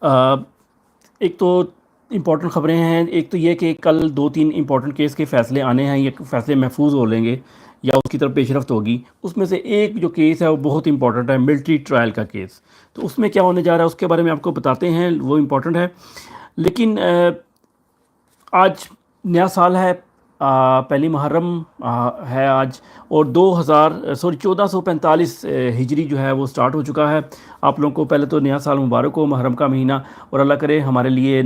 ایک تو امپورٹنٹ خبریں ہیں۔ ایک تو یہ کہ کل دو تین امپورٹنٹ کیس کے فیصلے آنے ہیں، یہ فیصلے محفوظ ہو لیں گے یا اس کی طرف پیش رفت ہوگی۔ اس میں سے ایک جو کیس ہے، وہ بہت امپورٹنٹ ہے ملٹری ٹرائل کا کیس تو اس میں کیا ہونے جا رہا ہے، اس کے بارے میں آپ کو بتاتے ہیں، وہ امپورٹنٹ ہے۔ لیکن آج نیا سال ہے پہلی محرم ہے آج، اور دو ہزار، سوری، چودہ سو پینتالیس ہجری جو ہے وہ سٹارٹ ہو چکا ہے۔ آپ لوگوں کو پہلے تو نیا سال مبارک ہو، محرم کا مہینہ، اور اللہ کرے ہمارے لیے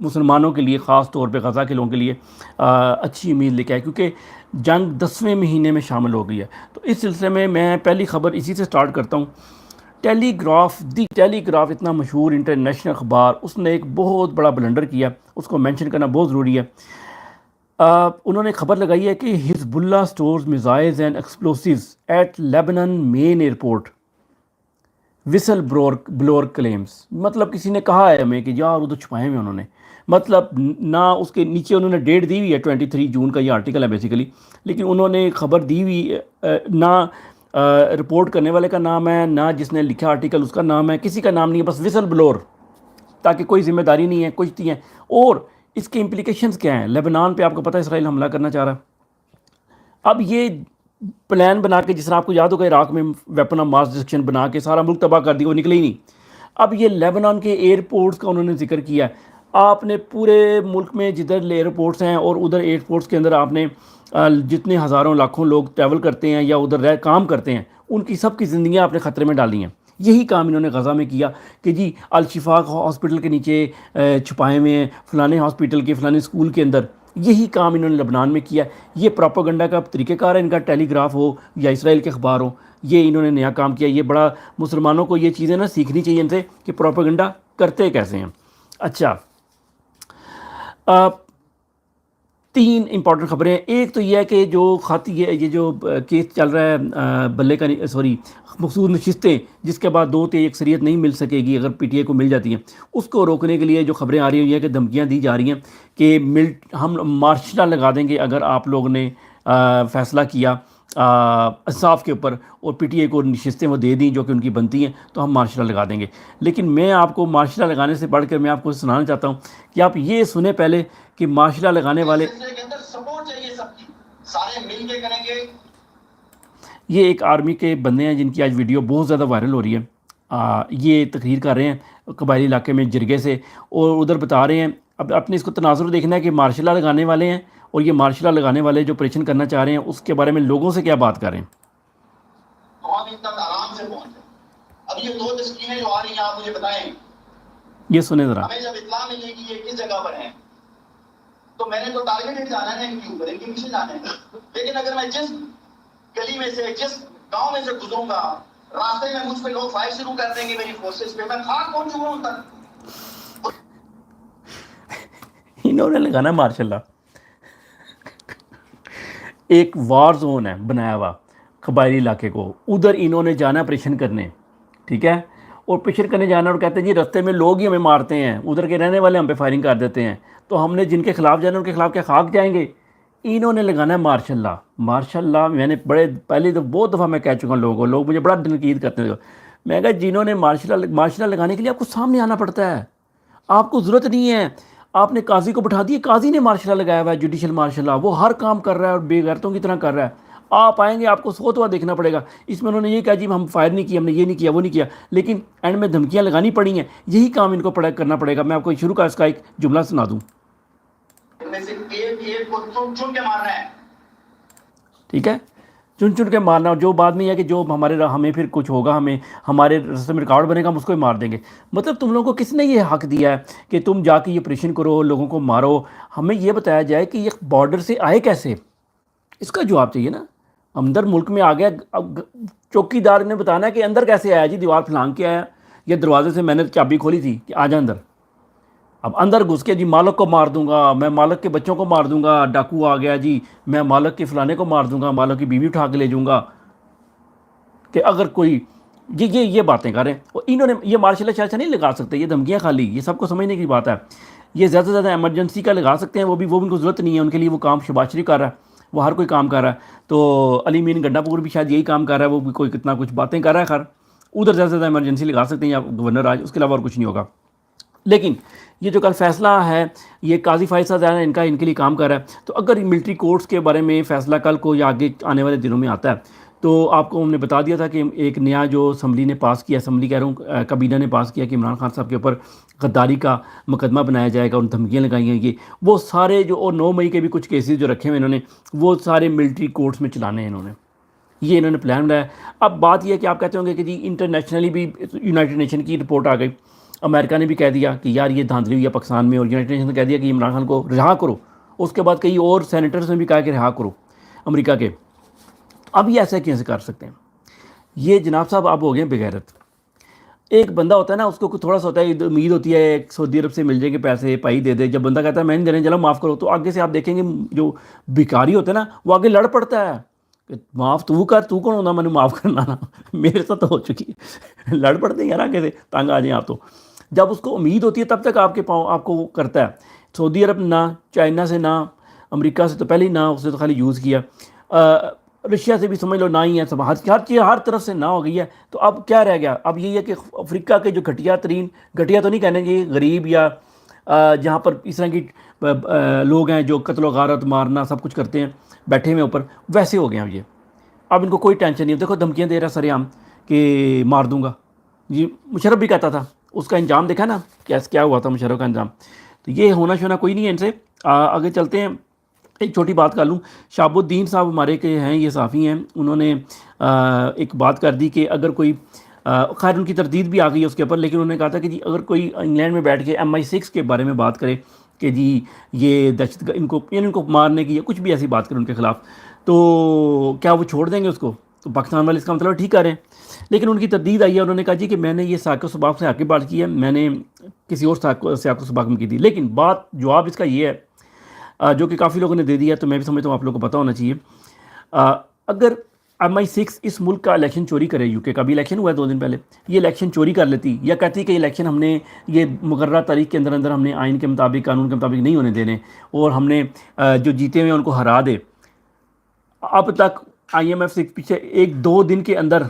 مسلمانوں کے لیے، خاص طور پہ غزہ کے لوگوں کے لیے اچھی امید لے کے آئے، کیونکہ جنگ دسویں مہینے میں شامل ہو گئی ہے۔ تو اس سلسلے میں میں پہلی خبر اسی سے سٹارٹ کرتا ہوں۔ Telegraph the telegraph اتنا مشہور انٹرنیشنل اخبار، اس نے ایک بہت بڑا بلنڈر کیا، اس کو مینشن کرنا بہت ضروری ہے۔ انہوں نے خبر لگائی ہے کہ Hezbollah stores missiles and explosives at Lebanon main airport. Whistle blower blower claims. مطلب کسی نے کہا ہے ہمیں کہ یار ادھر چھپائے ہوئے انہوں نے۔ مطلب نہ اس کے نیچے انہوں نے ڈیٹ دی ہوئی ہے ٹوئنٹی تھری جون کا یہ آرٹیکل ہے بیسیکلی لیکن انہوں نے خبر دی ہوئی نہ رپورٹ کرنے والے کا نام ہے، نہ جس نے لکھا آرٹیکل اس کا نام ہے، کسی کا نام نہیں ہے، بس وسل بلور۔ تاکہ کوئی ذمہ داری نہیں ہے کچھ نہیں ہے۔ اور اس کے امپلیکیشنز کیا ہیں؟ لیبنان پہ آپ کو پتہ ہے اسرائیل حملہ کرنا چاہ رہا ہے۔ اب یہ پلان بنا کے جس طرح آپ کو یاد ہوگا، عراق میں ویپن آف ماس ڈسٹرکشن بنا کے سارا ملک تباہ کر دیا وہ نکلے ہی نہیں۔ اب یہ لیبنان کے ایئرپورٹس کا انہوں نے ذکر کیا ہے۔ آپ نے پورے ملک میں جدھر ایئرپورٹس ہیں اور ادھر ایئرپورٹس کے اندر آپ نے جتنے ہزاروں لاکھوں لوگ ٹریول کرتے ہیں یا ادھر رہ، کام کرتے ہیں، ان کی سب کی زندگیاں آپ نے خطرے میں ڈالی ہیں۔ یہی کام انہوں نے غزہ میں کیا کہ جی الشفاق ہاسپٹل کے نیچے چھپائے ہوئے ہیں، فلانے ہاسپٹل کے، فلانے اسکول کے اندر۔ یہی کام انہوں نے لبنان میں کیا۔ یہ پراپوگنڈا کا طریقہ کار ہے، ان کا ٹیلی گراف ہو یا اسرائیل کے اخبار ہو یہ انہوں نے نیا کام کیا۔ یہ بڑا مسلمانوں کو یہ چیزیں نا سیکھنی چاہیے ان سے کہ پراپوگنڈا کرتے کیسے ہیں۔ اچھا۔ تین امپورٹنٹ خبریں ایک تو یہ ہے کہ جو خاتی یہ جو کیس چل رہا ہے بلے کا سوری مخصوص نشستیں، جس کے بعد دو تیز اکثریت نہیں مل سکے گی اگر پی ٹی اے کو مل جاتی ہیں۔ اس کو روکنے کے لیے جو خبریں آ رہی ہیں کہ دھمکیاں دی جا رہی ہیں کہ مل، ہم مارشلہ لگا دیں گے اگر آپ لوگ نے فیصلہ کیا۔ انصاف کے اوپر اور پی ٹی اے کو نشستیں وہ دے دیں جو کہ ان کی بنتی ہیں تو ہم مارشلہ لگا دیں گے۔ لیکن میں آپ کو مارشلہ لگانے سے بڑھ کر میں آپ کو سنانا چاہتا ہوں کہ آپ یہ سنیں پہلے کہ مارشلہ لگانے والے یہ ایک آرمی کے بندے ہیں جن کی آج ویڈیو بہت زیادہ وائرل ہو رہی ہے۔ یہ تقریر کر رہے ہیں قبائلی علاقے میں جرگے سے اور ادھر بتا رہے ہیں۔ اب اپنے اس کو تناظر دیکھنا ہے کہ مارشلہ لگانے والے ہیں۔ اور یہ مارشلہ لگانے والے جو پریشن کرنا چاہ رہے ہیں اس کے بارے میں لوگوں سے کیا بات کر رہے ہیں؟ یہ سنیں ذرا۔ ہمیں جب اطلاع ملی کہ یہ کس جگہ پر ہیں تو میں نے تو جانا ہے ان کے اوپر ان کے پیچھے جانا ہے لیکن اگر میں جس گلی میں سے جس گاؤں میں سے گزروں گا راستے میں مجھ پہ لوگ فائر شروع کر دیں گے میری فورسز پہ میں خاک پہنچوں گا ان تک؟ انہوں نے لگانا مارشاء اللہ ایک وار زون ہے بنایا ہوا قبائلی علاقے کو۔ ادھر انہوں نے جانا پریشن کرنے، ٹھیک ہے؟ اور پریشن کرنے جانا اور کہتے ہیں جی رستے میں لوگ ہی ہمیں مارتے ہیں، ادھر کے رہنے والے ہم پہ فائرنگ کر دیتے ہیں۔ تو ہم نے جن کے خلاف جانا ان کے خلاف کیا خاک جائیں گے؟ انہوں نے لگانا ہے مارشاء اللہ مارشاء اللہ میں نے بڑے، پہلی تو بہت دفعہ میں کہہ چکا ہوں لوگوں کو، لوگ مجھے بڑا تنقید کرتے ہیں میں کہا جنہوں نے مارشاء اللہ مارشاء اللہ لگانے کے لیے آپ کو سامنے آنا پڑتا ہے۔ آپ کو ضرورت نہیں ہے۔ آپ نے قاضی کو بٹھا دیا قاضی نے مارشاء اللہ لگایا ہوا ہے جوڈیشل مارشاء اللہ وہ ہر کام کر رہا ہے اور بے غیرتوں کی طرح کر رہا ہے۔ آپ آئیں گے آپ کو سوت ہوا دیکھنا پڑے گا۔ اس میں انہوں نے یہ کہا جی ہم فائر نہیں کیا ہم نے یہ نہیں کیا وہ نہیں کیا۔ لیکن اینڈ میں دھمکیاں لگانی پڑی ہیں یہی کام ان کو پڑا کرنا پڑے گا۔ میں آپ کو شروع کا اس کا ایک جملہ سنا دوں۔ ٹھیک ہے؟ چن چن کے مارنا، جو بعد میں یہ ہے کہ جو ہمارے ہمیں پھر کچھ ہوگا، ہمیں ہمارے رستے میں ریکارڈ بنے گا، ہم اس کو ہی مار دیں گے۔ مطلب تم لوگوں کو کس نے یہ حق دیا ہے کہ تم جا کے یہ پریشن کرو، لوگوں کو مارو؟ ہمیں یہ بتایا جائے کہ یہ بارڈر سے آئے کیسے؟ اس کا جواب چاہیے نا۔ اندر ملک میں آ گیا چوکی دار نے بتانا ہے کہ اندر کیسے آیا جی؟ دیوار پھلانگ کے آیا یہ دروازے سے میں نے چابی کھولی تھی کہ آ جا اندر۔ اب اندر گھس کے جی مالک کو مار دوں گا، میں مالک کے بچوں کو مار دوں گا، ڈاکو آ گیا جی میں مالک کے فلانے کو مار دوں گا، مالک کی بیوی اٹھا کے لے جوں گا۔ کہ اگر کوئی یہ یہ یہ باتیں کر رہے ہیں اور انہوں نے یہ مارشل اللہ چاچا نہیں لگا سکتے، یہ دھمکیاں خالی، یہ سب کو سمجھنے کی بات ہے۔ یہ زیادہ سے زیادہ ایمرجنسی کا لگا سکتے ہیں، وہ بھی، وہ ان کو ضرورت نہیں ہے، ان کے لیے وہ کام شباز شریف کر رہا ہے، وہ ہر کوئی کام کر رہا ہے۔ تو علی مین گنڈا پور بھی شاید یہی کام کر رہا ہے، وہ بھی کوئی کتنا کچھ باتیں کر رہا ہے، خیر۔ ادھر زیادہ سے زیادہ ایمرجنسی لگا سکتے ہیں یا گورنر آج، اس کے علاوہ اور کچھ نہیں ہوگا۔ لیکن یہ جو کل فیصلہ ہے، یہ قاضی فائز صاحب ہے ان کا ان کے لیے کام کر رہا ہے۔ تو اگر ملٹری کورٹس کے بارے میں فیصلہ کل کو یا آگے آنے والے دنوں میں آتا ہے، تو آپ کو ہم نے بتا دیا تھا کہ ایک نیا جو اسمبلی نے پاس کیا، اسمبلی کہہ رہا ہوں کبینہ نے پاس کیا کہ عمران خان صاحب کے اوپر غداری کا مقدمہ بنایا جائے گا ان دھمکیاں لگائی ہیں یہ وہ سارے جو اور نو مئی کے بھی کچھ کیسز جو رکھے ہوئے انہوں نے، وہ سارے ملٹری کورٹس میں چلانے ہیں انہوں نے۔ یہ انہوں نے پلان بنایا۔ اب بات یہ ہے کہ آپ کہتے ہوں گے کہ جی انٹرنیشنلی بھی یونائٹڈ نیشن کی رپورٹ آ گئی۔ امریکہ نے بھی کہہ دیا کہ یار یہ دھاندلی ہوئی ہے پاکستان میں اور یونائٹڈ نیشن نے کہہ دیا کہ عمران خان کو رہا کرو۔ اس کے بعد کئی اور سینیٹرز نے بھی کہا کہ رہا کرو امریکہ کے۔ اب یہ ایسا کیسے کر سکتے ہیں؟ یہ جناب صاحب آپ ہو گئے بغیرت۔ ایک بندہ ہوتا ہے نا، اس کو تھوڑا سا ہوتا ہے، امید ہوتی ہے، ایک سعودی عرب سے مل جائیں گے پیسے، پائی دے دے۔ جب بندہ کہتا ہے میں نہیں دینے چلو معاف کرو۔ تو آگے سے آپ دیکھیں گے، جو بیکاری ہوتا ہے نا، وہ آگے لڑ پڑتا ہے۔ کہ معاف تو کر، تو کون ہوتا میں نے معاف کرنا نا۔ میرے ساتھ تو ہو چکی۔ ہے لڑ پڑتے ہیں یار آگے سے، تنگ آ جائیں آپ تو۔ جب اس کو امید ہوتی ہے تب تک آپ کے پاؤں آپ کو کرتا ہے۔ سعودی عرب نہ، چائنا سے نہ، امریکہ سے تو پہلے ہی نہ، اس نے تو خالی یوز کیا۔ رشیا سے بھی سمجھ لو، نہ ہی ہے سب۔ ہر چیز، ہر طرف سے نہ ہو گئی ہے۔ تو اب کیا رہ گیا؟ اب یہی ہے کہ افریقہ کے جو گھٹیا ترین، گھٹیا تو نہیں کہنے گے غریب یا جہاں پر اس طرح کی لوگ ہیں جو قتل و غارت، مارنا سب کچھ کرتے ہیں، بیٹھے ہوئے اوپر، ویسے ہو گئے ہیں اب یہ۔ اب ان کو کوئی ٹینشن نہیں۔ دیکھو دھمکیاں دے رہا سر عام کہ مار دوں گا۔ جی مشرف بھی کہتا تھا۔ اس کا انجام دیکھا نا کیسے کیا ہوا تھا مشرف کا انجام۔ تو یہ ہونا شونا کوئی نہیں ہے ان سے۔ آگے چلتے ہیں۔ ایک چھوٹی بات کر لوں۔ شاب الدین صاحب ہمارے کے ہیں، یہ صافی ہیں۔ انہوں نے ایک بات کر دی کہ اگر کوئی خیر ان کی تردید بھی آ گئی ہے اس کے اوپر، لیکن انہوں نے کہا تھا کہ جی اگر کوئی انگلینڈ میں بیٹھ کے ایم آئی سکس کے بارے میں بات کرے کہ جی یہ دہشت ان کو یعنی ان کو مارنے کی یا کچھ بھی ایسی بات کرے ان کے خلاف، تو کیا وہ چھوڑ دیں گے اس کو؟ تو پاکستان والے اس کا مطلب ٹھیک کر رہے ہیں۔ لیکن ان کی تردید آئی ہے، انہوں نے کہا جی کہ میں نے یہ ساک و سباق سے آگے بات کی ہے، میں نے کسی اور سیاق و سباق میں کی تھی۔ لیکن بات جواب اس کا یہ ہے جو کہ کافی لوگوں نے دے دیا تو میں بھی سمجھتا ہوں آپ لوگوں کو پتہ ہونا چاہیے۔ اگر ایم آئی سکس اس ملک کا الیکشن چوری کرے، یو کے کا بھی الیکشن ہوا ہے دو دن پہلے، یہ الیکشن چوری کر لیتی یا کہتی کہ الیکشن ہم نے، یہ مقررہ تاریخ کے اندر اندر ہم نے آئین کے مطابق، قانون کے مطابق نہیں ہونے دینے اور ہم نے جو جیتے ہوئے ان کو ہرا دے۔ اب تک آئی ایم ایف سے پیچھے ایک دو دن کے اندر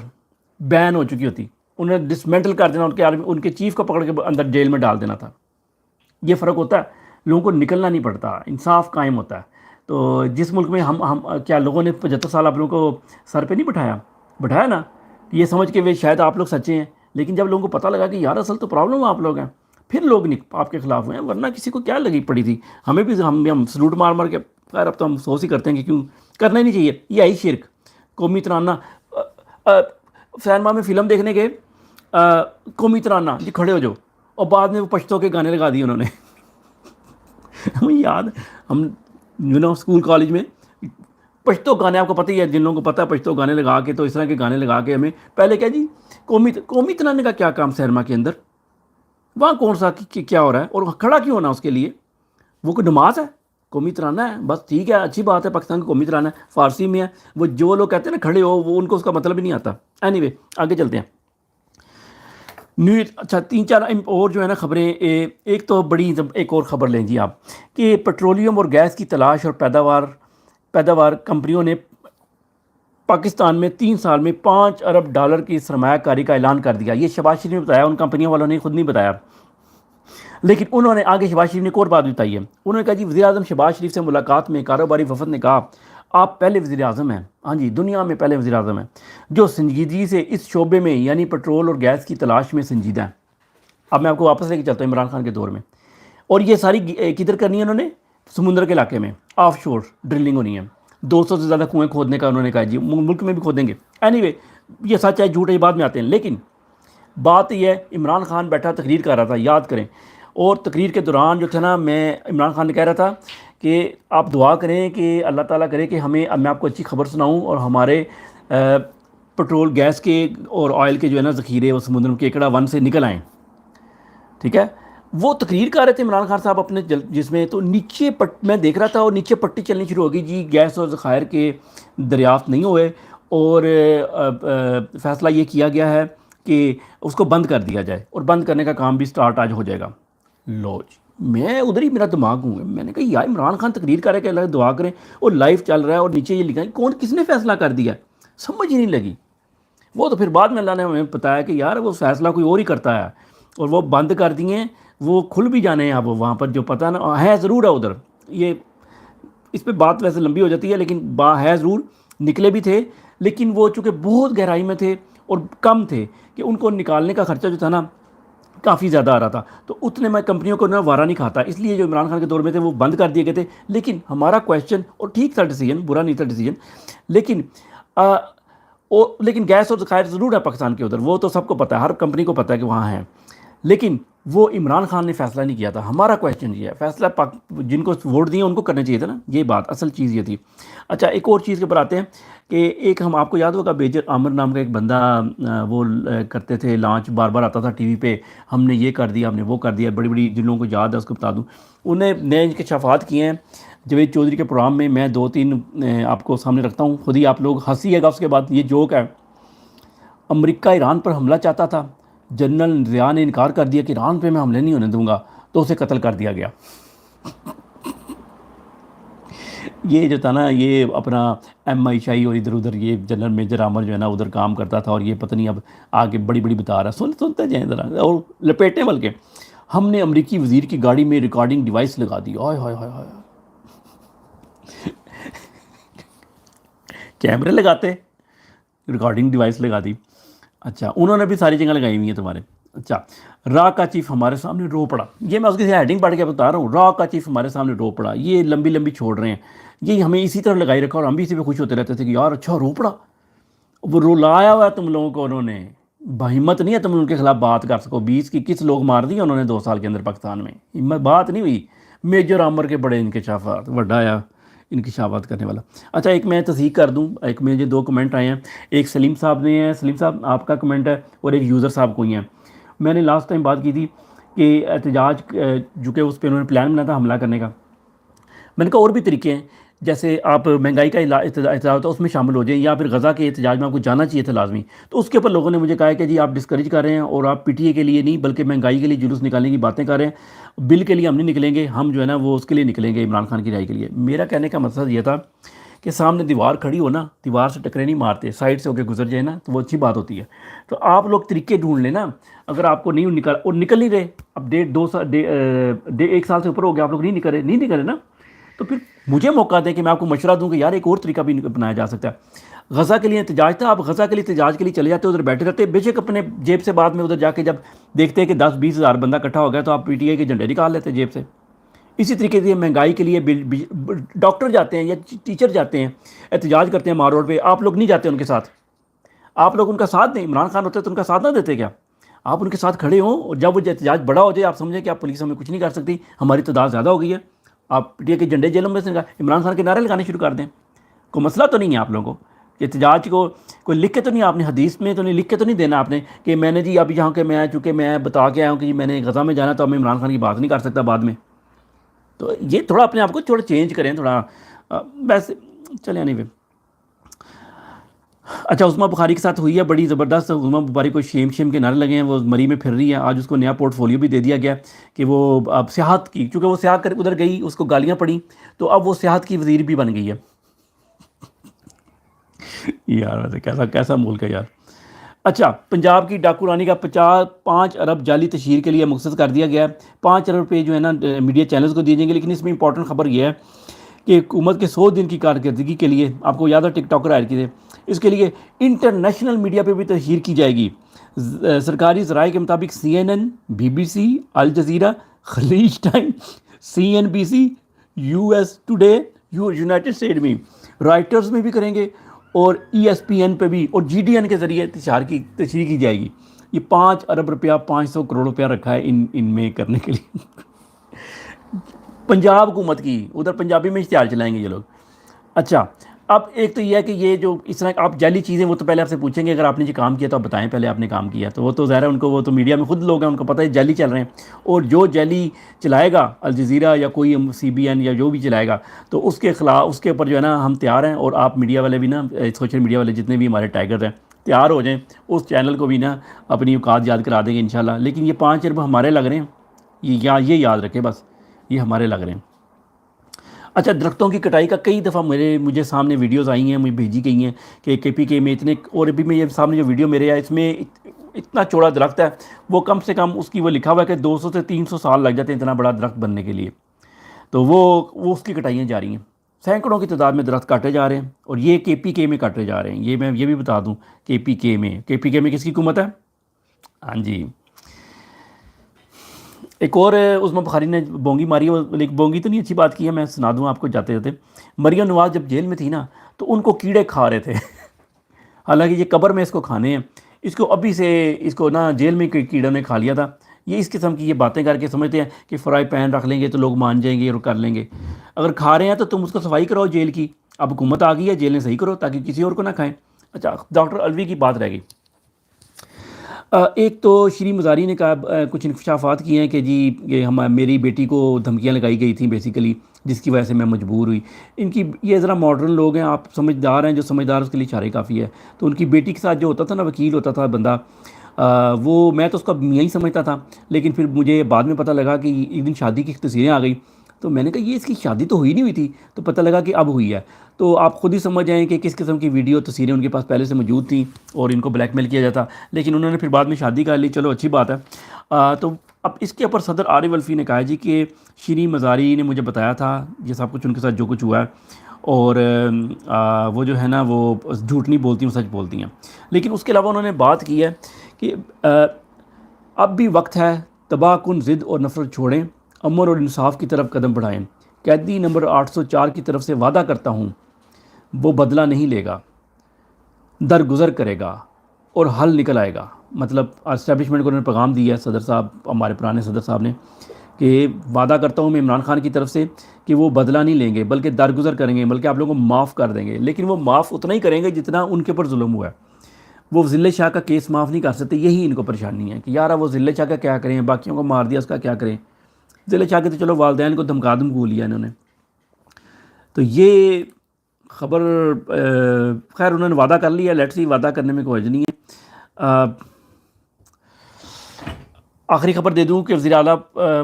بین ہو چکی ہوتی۔ انہیں ڈسمنٹل کر دینا، ان کے ان کے چیف کو پکڑ کے اندر جیل میں ڈال دینا تھا۔ یہ فرق ہوتا ہے۔ لوگوں کو نکلنا نہیں پڑتا، انصاف قائم ہوتا ہے۔ تو جس ملک میں ہم ہم، کیا لوگوں نے پچہتر سال آپ لوگوں کو سر پہ نہیں بٹھایا؟ بٹھایا نا۔ یہ سمجھ کے وہ شاید آپ لوگ سچے ہیں، لیکن جب لوگوں کو پتہ لگا کہ یار، اصل تو پرابلم آپ لوگ ہیں، پھر لوگ آپ کے خلاف ہوئے ہیں، ورنہ کسی کو کیا لگی پڑی تھی؟ ہمیں بھی، ہم ہم سلوٹ مار مار کے خیر، اب تو ہم سوچ ہی کرتے ہیں کہ کیوں؟ کرنا ہی نہیں چاہیے۔ یہ آئی شرک۔ قومی ترانہ سینما میں فلم دیکھنے کے قومی ترانہ جی کھڑے ہو جاؤ۔ اور بعد میں وہ پشتوں کے گانے لگا دیے انہوں نے۔ ہمیں یاد، ہم یو نو اسکول کالج میں پشتو گانے، آپ کو پتہ ہی ہے، جن لوگوں کو پتہ ہے پشتو گانے لگا کے، تو اس طرح کے گانے لگا کے ہمیں پہلے کیا جی قومی قومی تنانے کا کیا کام سینما کے اندر؟ وہاں کون سا کیا ہو رہا ہے؟ اور کھڑا کیوں ہونا اس کے لیے؟ وہ کوئی نماز ہے؟ قومی ترانہ ہے بس ٹھیک ہے اچھی بات ہے پاکستان کا قومی ترانہ ہے فارسی میں ہے وہ جو لوگ کہتے ہیں نا کھڑے ہو وہ ان کو اس کا مطلب ہی نہیں آتا اینی وے آگے چلتے ہیں نیو اچھا تین چار اور جو ہے نا خبریں ایک تو بڑی ایک اور خبر لیں جی آپ کہ پٹرولیم اور گیس کی تلاش اور پیداوار پیداوار کمپنیوں نے پاکستان میں تین سال میں پانچ ارب ڈالر کی سرمایہ کاری کا اعلان کر دیا یہ شباز شریف نے بتایا ان کمپنیوں والوں نے خود نہیں بتایا لیکن انہوں نے آگے شباز شریف نے ایک اور بات بتائی ہے۔ انہوں نے کہا جی وزیر اعظم شباز شریف سے ملاقات میں کاروباری وفد نے کہا، آپ پہلے وزیر اعظم ہیں۔ ہاں جی دنیا میں پہلے وزیر اعظم ہیں۔ جو سنجیدگی سے اس شعبے میں یعنی پٹرول اور گیس کی تلاش میں سنجیدہ ہیں۔ اب میں آپ کو واپس لے کے چلتا ہوں عمران خان کے دور میں۔ اور یہ ساری کدھر کرنی ہے انہوں نے؟ سمندر کے علاقے میں۔ آف شور، ڈرلنگ ہونی ہے۔ دو سو سے زیادہ کنویں کھودنے کا انہوں نے کہا جی ملک میں بھی کھودیں گے۔ اینی وے یہ سچ ہے، جھوٹ ہے بعد میں آتے ہیں۔ لیکن بات یہ ہے، عمران خان بیٹھا تقریر کر رہا تھا، یاد کریں۔ اور تقریر کے دوران جو تھا نا، میں عمران خان نے کہہ رہا تھا کہ آپ دعا کریں کہ اللہ تعالیٰ کرے کہ ہمیں، میں آپ کو اچھی خبر سناؤں اور ہمارے پٹرول گیس کے اور آئل کے جو ہے نا ذخیرے، وہ سمندر کے ایکڑا ون سے نکل آئیں۔ ٹھیک ہے؟ وہ تقریر کر رہے تھے عمران خان صاحب اپنے جس میں تو نیچے پٹ، میں دیکھ رہا تھا اور نیچے پٹی چلنی شروع ہوگی۔ جی گیس اور ذخائر کے دریافت نہیں ہوئے اور فیصلہ یہ کیا گیا ہے کہ اس کو بند کر دیا جائے اور بند کرنے کا کام بھی سٹارٹ آج ہو جائے گا۔ لوج میں ادھر ہی میرا دماغ ہوں میں نے کہا یا عمران خان تقریر کرے کہ اللہ دعا کریں اور لائف چل رہا ہے اور نیچے یہ لکھا ہے کون کس نے فیصلہ کر دیا سمجھ ہی نہیں لگی وہ تو پھر بعد میں اللہ نے ہمیں بتایا کہ یار وہ فیصلہ کوئی اور ہی کرتا ہے اور وہ بند کر دیے وہ کھل بھی جانے ہیں اب وہاں پر جو پتہ نا ہے ضرور ہے ادھر یہ اس پہ بات ویسے لمبی ہو جاتی ہے لیکن با ہے ضرور نکلے بھی تھے لیکن وہ چونکہ بہت گہرائی میں تھے اور کم تھے کہ ان کو نکالنے کا خرچہ جو تھا نا کافی زیادہ آ رہا تھا۔ تو اتنے میں کمپنیوں کو نہ وارہ نہیں کھاتا۔ اس لیے جو عمران خان کے دور میں تھے، وہ بند کر دیے گئے تھے۔ لیکن ہمارا کویشچن اور ٹھیک تھا ڈیسیجن برا نہیں تھا ڈیسیجن لیکن لیکن گیس اور ذخائر ضرور ہے پاکستان کے ادھر وہ تو سب کو پتہ ہے، ہر کمپنی کو پتہ ہے کہ وہاں ہے لیکن وہ عمران خان نے فیصلہ نہیں کیا تھا۔ ہمارا کویشچن یہ ہے۔ فیصلہ پاک جن کو ووٹ دیے ان کو کرنا چاہیے تھا نا۔ یہ بات اصل چیز یہ تھی۔ اچھا ایک اور چیز کے اوپر آتے ہیں کہ ایک ہم آپ کو یاد ہوگا، بیجر عامر نام کا ایک بندہ وہ کرتے تھے لانچ، بار بار آتا تھا ٹی وی پہ۔ ہم نے یہ کر دیا، ہم نے وہ کر دیا، بڑی بڑی جن لوگوں کو یاد ہے، اس کو بتا دوں۔ انہیں نئے ان کے شفات کیے ہیں۔ جوید چودھری کے پروگرام میں میں دو تین آپ کو سامنے رکھتا ہوں۔ خود ہی آپ لوگ ہنسی گا، اس کے بعد یہ جوک ہے۔ امریکہ ایران پر حملہ چاہتا تھا۔ جنرل ضیاء نے انکار کر دیا کہ ایران پہ میں حملے نہیں ہونے دوں گا، تو اسے قتل کر دیا گیا۔ یہ جو تھا نا، یہ اپنا ایم آئی شاہی اور ادھر ادھر، یہ جنرل میجر عامر جو ہے نا، ادھر کام کرتا تھا اور یہ پتہ نہیں اب آگے بڑی بڑی بتا رہا۔ سن، سنتے جائیں ذرا، اور لپیٹے بلکہ۔ ہم نے امریکی وزیر کی گاڑی میں ریکارڈنگ ڈیوائس لگا دی۔ ہائے ہائے ہائے ہائے کیمرے لگاتے، ریکارڈنگ ڈیوائس لگا دی۔ اچھا انہوں نے بھی ساری جگہ لگائی ہوئی ہیں تمہارے۔ اچھا را کا چیف ہمارے سامنے رو پڑا۔ یہ میں اس کی ہیڈنگ پڑھ کے بتا رہا ہوں۔ را کا چیف ہمارے سامنے رو پڑا۔ یہ لمبی لمبی چھوڑ رہے ہیں۔ یہ ہمیں اسی طرح لگائی رکھا اور ہم بھی اسی پہ خوش ہوتے رہتے تھے کہ یار اچھا رو پڑا۔ وہ رو لایا ہوا ہے تم لوگوں کو، انہوں نے۔ بہمت نہیں ہے تم ان کے خلاف بات کر سکو۔ بیس کی کس لوگ مار دی انہوں نے دو سال کے اندر پاکستان میں؟ ہمت بات نہیں ہوئی۔ میجر عمر کے بڑے ان کے شافات انکشافات کرنے والا۔ اچھا ایک میں تصدیق کر دوں۔ ایک میں جو دو کمنٹ آئے ہیں۔ ایک سلیم صاحب نے ہیں سلیم صاحب، آپ کا کمنٹ ہے اور ایک یوزر صاحب کو ہی ہیں۔ میں نے لاسٹ ٹائم بات کی تھی کہ احتجاج جو کہ اس پہ انہوں نے پلان بنا تھا حملہ کرنے کا۔ میں نے کہا اور بھی طریقے ہیں۔ جیسے آپ مہنگائی کا احتجاج ہوتا ہے، اس میں شامل ہو جائیں یا پھر غزہ کے احتجاج میں آپ کو جانا چاہیے تھا لازمی۔ تو اس کے اوپر لوگوں نے مجھے کہا کہ جی آپ ڈسکریج کر رہے ہیں اور آپ پی ٹی اے کے لیے نہیں، بلکہ مہنگائی کے لیے جلوس نکالنے کی باتیں کر رہے ہیں۔ بل کے لیے ہم نہیں نکلیں گے، ہم جو ہے نا وہ اس کے لیے نکلیں گے عمران خان کی رائے کے لیے۔ میرا کہنے کا مقصد یہ تھا کہ سامنے دیوار کھڑی ہو نا، دیوار سے ٹکرے نہیں مارتے سائڈ سے ہو کے گزر جائے نا، تو وہ اچھی بات ہوتی ہے۔ تو آپ لوگ طریقے ڈھونڈ لیں نا۔ اگر آپ کو نہیں نکل اور نکل نہیں رہے، اب ڈیڑھ دو سال ایک سال سے اوپر ہو گیا، آپ لوگ نہیں نکل رہے نہیں نکل رہے نا۔ تو پھر مجھے موقع دیں کہ میں آپ کو مشورہ دوں کہ یار ایک اور طریقہ بھی اپنایا جا سکتا ہے۔ غزہ کے لیے احتجاج تھا، آپ غزہ کے لیے احتجاج کے لیے چلے جاتے، ادھر بیٹھے رہتے۔ بے شک اپنے جیب سے بعد میں ادھر جا کے جب دیکھتے ہیں کہ دس بیس ہزار بندہ اکٹھا ہو گیا تو آپ پی ٹی آئی کے جھنڈے نکال لیتے جیب سے۔ اسی طریقے سے مہنگائی کے لیے ڈاکٹر جاتے ہیں یا ٹیچر جاتے ہیں، احتجاج کرتے ہیں مار روڈ پہ۔ آپ لوگ نہیں جاتے ان کے ساتھ۔ آپ لوگ ان کا ساتھ دیں۔ عمران خان ہوتے تو ان کا ساتھ نہ دیتے کیا؟ آپ ان کے ساتھ کھڑے ہوں اور جب وہ احتجاج بڑا ہو جائے، آپ سمجھیں کہ آپ پولیس ہمیں کچھ نہیں کر سکتی، ہماری تعداد زیادہ ہو گئی ہے۔ آپ پی ٹی کے جھنڈے جیلوں میں سے عمران خان کے نعرے لگانے شروع کر دیں۔ کوئی مسئلہ تو نہیں ہے آپ لوگوں کو؟ احتجاج کو کوئی لکھ کے تو نہیں، آپ نے حدیث میں تو نہیں، لکھ کے تو نہیں دینا آپ نے کہ میں نے جی اب یہاں کہ میں، چونکہ میں بتا کے آیا ہوں کہ جی میں نے غزہ میں جانا تو میں عمران خان کی بات نہیں کر سکتا بعد میں۔ تو یہ تھوڑا اپنے آپ کو تھوڑا چینج کریں، تھوڑا ویسے چلے نہیں اچھا عثمہ بخاری کے ساتھ ہوئی ہے بڑی زبردست، عثمہ بخاری کو شیم شیم کے نعرے لگے ہیں، وہ مری میں پھر رہی ہے۔ آج اس کو نیا پورٹ فولیو بھی دے دیا گیا کہ وہ اب سیاحت کی، چونکہ وہ سیاحت کر ادھر گئی، اس کو گالیاں پڑیں، تو اب وہ سیاحت کی وزیر بھی بن گئی ہے۔ یار کیسا کیسا ملک ہے یار۔ اچھا پنجاب کی ڈاکو رانی کا پچاس، پانچ ارب جعلی تشہیر کے لیے مقصد کر دیا گیا ہے۔ پانچ ارب روپے جو ہے نا میڈیا چینلز کو دیے جائیں گے، لیکن اس میں امپورٹنٹ خبر یہ ہے کہ حکومت کے سو دن کی کارکردگی کے لیے آپ کو یاد ہے ٹک ٹاکر آئر کی تھے، اس کے لیے انٹرنیشنل میڈیا پہ بھی تشہیر کی جائے گی۔ سرکاری ذرائع کے مطابق C N N B B C Al Jazeera Khaleej Time C N B C U S Today U United State میں، رائٹرز میں بھی کریں گے اور ای ایس پی این پہ بھی اور جی ڈی این کے ذریعے تشہار کی، تشہیر کی جائے گی۔ یہ پانچ ارب روپیہ، پانچ سو کروڑ روپیہ رکھا ہے ان ان میں کرنے کے لیے۔ پنجاب حکومت کی، ادھر پنجابی میں اشتہار چلائیں گے یہ لوگ۔ اچھا اب ایک تو یہ ہے کہ یہ جو اس طرح آپ جعلی چیزیں، وہ تو پہلے آپ سے پوچھیں گے، اگر آپ نے یہ کام کیا تو آپ بتائیں پہلے آپ نے کام کیا۔ تو وہ تو ظاہر ہے ان کو، وہ تو میڈیا میں خود لوگ ہیں، ان کو پتہ ہے جعلی چل رہے ہیں۔ اور جو جعلی چلائے گا الجزیرہ یا کوئی سی بی این یا جو بھی چلائے گا، تو اس کے خلاف، اس کے اوپر جو ہے نا ہم تیار ہیں۔ اور آپ میڈیا والے بھی نا، سوشل میڈیا والے جتنے بھی ہمارے ٹائگر ہیں، تیار ہو جائیں۔ اس چینل کو بھی نا اپنی اوقات یاد کرا دیں گے انشاءاللہ۔ لیکن یہ پانچ ارب ہمارے لگ رہے ہیں، یہ یہ یاد رکھیں بس۔ یہ ہمارے لگ رہے ہیں۔ اچھا درختوں کی کٹائی کا کئی دفعہ میرے، مجھے سامنے ویڈیوز آئی ہیں، مجھے بھیجی گئی ہیں کہ کے پی کے میں اتنے، اور ابھی میں یہ سامنے جو ویڈیو میرے آئے اس میں اتنا چوڑا درخت ہے، وہ کم سے کم اس کی وہ لکھا ہوا ہے کہ دو سو سے تین سو سال لگ جاتے ہیں اتنا بڑا درخت بننے کے لیے۔ تو وہ وہ اس کی کٹائیاں جا رہی ہیں۔ سینکڑوں کی تعداد میں درخت کاٹے جا رہے ہیں، اور یہ کے پی کے میں کاٹے جا رہے ہیں۔ یہ میں، یہ بھی بتا دوں، کے پی کے میں، کے پی کے میں کس کی حکومت ہے؟ ہاں جی۔ ایک اور اس بخاری نے بونگی ماری لیکن بونگی تو نہیں اچھی بات کی ہے، میں سنا دوں آپ کو جاتے جاتے۔ مریم نواز جب جیل میں تھی نا، تو ان کو کیڑے کھا رہے تھے۔ حالانکہ یہ قبر میں اس کو کھانے ہیں۔ اس کو ابھی سے اس کو نا جیل میں کیڑوں نے کھا لیا تھا۔ یہ اس قسم کی یہ باتیں کر کے سمجھتے ہیں کہ فرائی پین رکھ لیں گے تو لوگ مان جائیں گے اور کر لیں گے۔ اگر کھا رہے ہیں تو تم اس کو صفائی کرو جیل کی۔ اب حکومت آ گئی ہے جیلیں صحیح کرو تاکہ کسی اور کو نہ کھائیں۔ اچھا ڈاکٹر الوی کی بات رہ گئی۔ ایک تو شری مزاری نے کہا کچھ انکشافات کیے ہیں کہ جی یہ ہم، میری بیٹی کو دھمکیاں لگائی گئی تھیں بیسیکلی جس کی وجہ سے میں مجبور ہوئی۔ ان کی، یہ ذرا ماڈرن لوگ ہیں، آپ سمجھدار ہیں، جو سمجھدار اس کے لیے اشارے کافی ہے تو ان کی بیٹی کے ساتھ جو ہوتا تھا نا، وکیل ہوتا تھا بندہ وہ، میں تو اس کا میاں ہی سمجھتا تھا، لیکن پھر مجھے بعد میں پتہ لگا کہ ایک دن شادی کی تصویریں آ گئی تو میں نے کہا یہ اس کی شادی تو ہوئی نہیں ہوئی تھی، تو پتہ لگا کہ اب ہوئی ہے۔ تو آپ خود ہی سمجھ جائیں کہ کس قسم کی ویڈیو، تصویریں ان کے پاس پہلے سے موجود تھیں اور ان کو بلیک میل کیا جاتا۔ لیکن انہوں نے پھر بعد میں شادی کر لی۔ چلو، اچھی بات ہے۔ تو اب اس کے اوپر صدر عارف الفی نے کہا جی کہ شیریں مزاری نے مجھے بتایا تھا، یہ سب کچھ ان کے ساتھ جو کچھ ہوا ہے۔ اور وہ جو ہے نا، وہ جھوٹ نہیں بولتی ہیں سچ بولتی ہیں۔ لیکن اس کے علاوہ انہوں نے بات کی ہے کہ اب بھی وقت ہے، تباہ کن، ضد اور نفرت چھوڑیں۔ امر اور انصاف کی طرف قدم بڑھائیں۔ قیدی نمبر آٹھ سو چار کی طرف سے وعدہ کرتا ہوں، وہ بدلہ نہیں لے گا، درگزر کرے گا اور حل نکل آئے گا۔ مطلب اسٹیبلشمنٹ کو انہوں نے پیغام دیا ہے، صدر صاحب، ہمارے پرانے صدر صاحب نے، کہ وعدہ کرتا ہوں میں عمران خان کی طرف سے کہ وہ بدلہ نہیں لیں گے، بلکہ درگزر کریں گے، بلکہ آپ لوگوں کو معاف کر دیں گے۔ لیکن وہ معاف اتنا ہی کریں گے جتنا ان کے اوپر ظلم ہوا ہے۔ وہ ضلع شاہ کا کیس معاف نہیں کر سکتے، یہی ان کو پریشانی ہے کہ یار وہ ضلع شاہ کا کیا کریں، باقیوں کو مار دیا، اس کا کیا کریں۔ ضلع شاہ کے تو چلو والدین کو دھمکا دھمکو لیا انہوں نے۔ تو یہ خبر خیر انہوں نے وعدہ کر لیا لیٹ سی، وعدہ کرنے میں کوئی نہیں ہے۔ آخری خبر دے دوں کہ وزیر اعلیٰ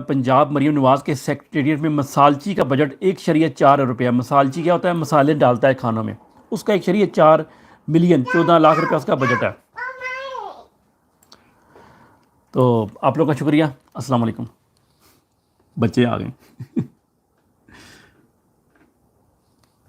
پنجاب مریم نواز کے سیکٹریٹ میں مسالچی کا بجٹ ایک شریعت چار روپیہ۔ مسالچی کیا ہوتا ہے؟ مسالے ڈالتا ہے کھانوں میں۔ اس کا ایک شریعت چار ملین، چودہ لاکھ روپیہ اس کا بجٹ ہے۔ تو آپ لوگ کا شکریہ۔ السلام علیکم۔ بچے آ گئے